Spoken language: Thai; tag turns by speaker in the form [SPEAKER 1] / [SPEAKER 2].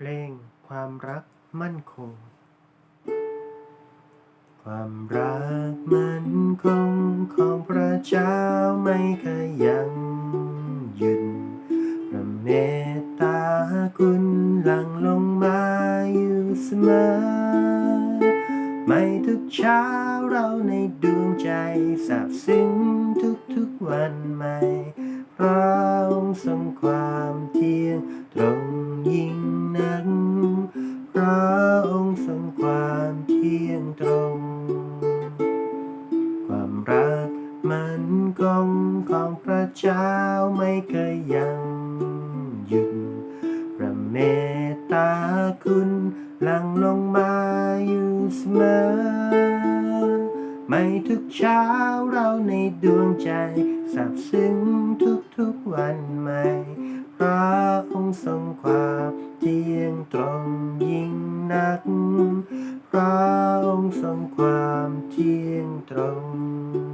[SPEAKER 1] เพลงความรักมั่นคง ความรักมั่นคงของพระเจ้าไม่เคยยังหยุดพระเมตตาคุณหลั่งลงมาอยู่เสมอ ไม่ทุกเช้าเราในดวงใจสาบซึ้งทุกๆวันใหม่พระองค์ทรงความเที่ยงตรงยิ่ง เที่ยงตรง ความรักมันคงของพระเจ้าไม่เคยยังหยุดพระเมตตาคุณหลั่งลงมาอยู่เสมอ ไม่ทุกเช้าเราในดวงใจสาบซึ้งทุกๆวันใหม่ พระองค์ทรงความเที่ยงตรงยิ่งนัก ระองสองความเที่ยงตรง